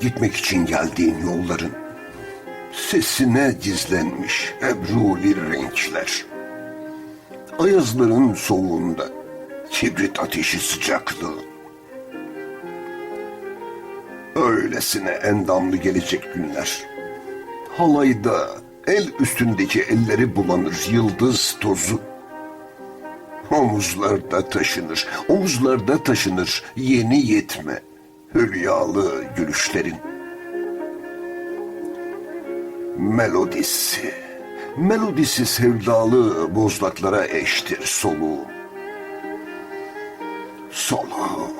Gitmek için geldiğin yolların sesine gizlenmiş ebruli renkler. Ayazların soğuğunda kibrit ateşi sıcaklığı. Öylesine endamlı gelecek günler. Halayda el üstündeki elleri bulanır yıldız tozu. Omuzlarda taşınır, omuzlarda taşınır yeni yetme, hülyalı gülüşlerin. Melodisi, melodisi sevdalı bozlaklara eştir soluğu. Soluğu,